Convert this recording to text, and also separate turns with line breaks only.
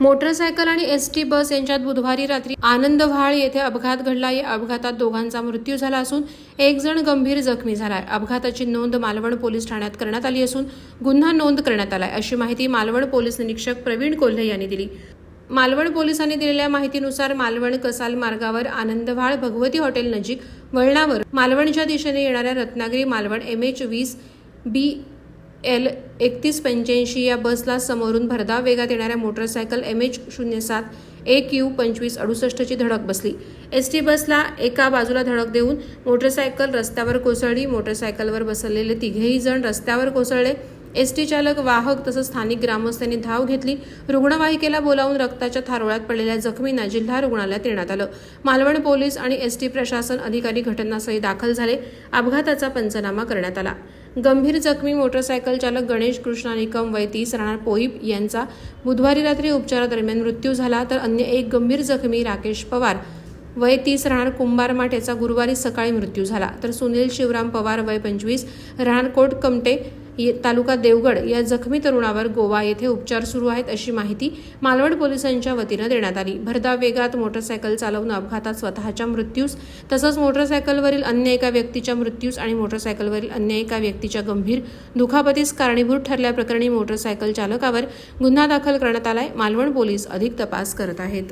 motorcycle आणि S T bus यांच्यात बुधवारी रात्री आनंदव्हाळ येथे अपघात घडला. या अपघातात दोघांचा मृत्यू झाला असून एक जण गंभीर जखमी झालाय. अपघाताची नोंद मालवण पोलीस ठाण्यात करण्यात आली असून गुन्हा नोंद करण्यात आलाय. अशी माहिती मालवण पोलीस निरीक्षक प्रवीण कोल्हे यांनी दिली. मालवण पोलिसांनी दिलेल्या माहितीनुसार मालवण कसाल मार्गावर आनंदव्हाळ भगवती हॉटेल नजीक वळणावर मालवणच्या दिशेने येणाऱ्या रत्नागिरी मालवण एम एच वीस बी एल एकतीस पंच्याऐंशी या बसला समोरून भरधाव वेगात येणाऱ्या मोटरसायकल एम एच शून्य सात एक यू पंचवीस अडुसष्टची धडक बसली. एस टी बसला एका बाजूला धडक देऊन मोटरसायकल रस्त्यावर कोसळली. मोटरसायकलवर बसलेले तिघेही जण रस्त्यावर कोसळले. एस टी चालक वाहक तसंच स्थानिक ग्रामस्थांनी धाव घेतली. रुग्णवाहिकेला बोलावून रक्ताच्या थारोळ्यात पडलेल्या जखमींना जिल्हा रुग्णालयात देण्यात आलं. मालवण पोलीस आणि एस टी प्रशासन अधिकारी घटनास्थळी दाखल झाले. अपघाताचा पंचनामा करण्यात आला. गंभीर जखमी मोटरसायकल चालक गणेश कृष्णा निकम वय तीस राहणार पोईप यांचा बुधवारी रात्री उपचारादरम्यान मृत्यू झाला तर अन्य एक गंभीर जखमी राकेश पवार वय तीस राहणार कुंभारमाठ याचा गुरुवारी सकाळी मृत्यू झाला. तर सुनील शिवराम पवार वय पंचवीस राहणार कोट कमटे तालुका देवगड या जखमी तरुणावर गोवा येथे उपचार सुरू आहेत अशी माहिती मालवण पोलिसांच्या वतीनं देण्यात आली. भरधाव वेगात मोटरसायकल चालवून अपघातात स्वतःच्या मृत्यूस तसंच मोटरसायकलवरील अन्य एका व्यक्तीच्या मृत्यूस आणि मोटरसायकलवरील अन्य एका व्यक्तीच्या गंभीर दुखापतीस कारणीभूत ठरल्याप्रकरणी मोटरसायकल चालकावर गुन्हा दाखल करण्यात आलाय. मालवण पोलीस अधिक तपास करत आहेत.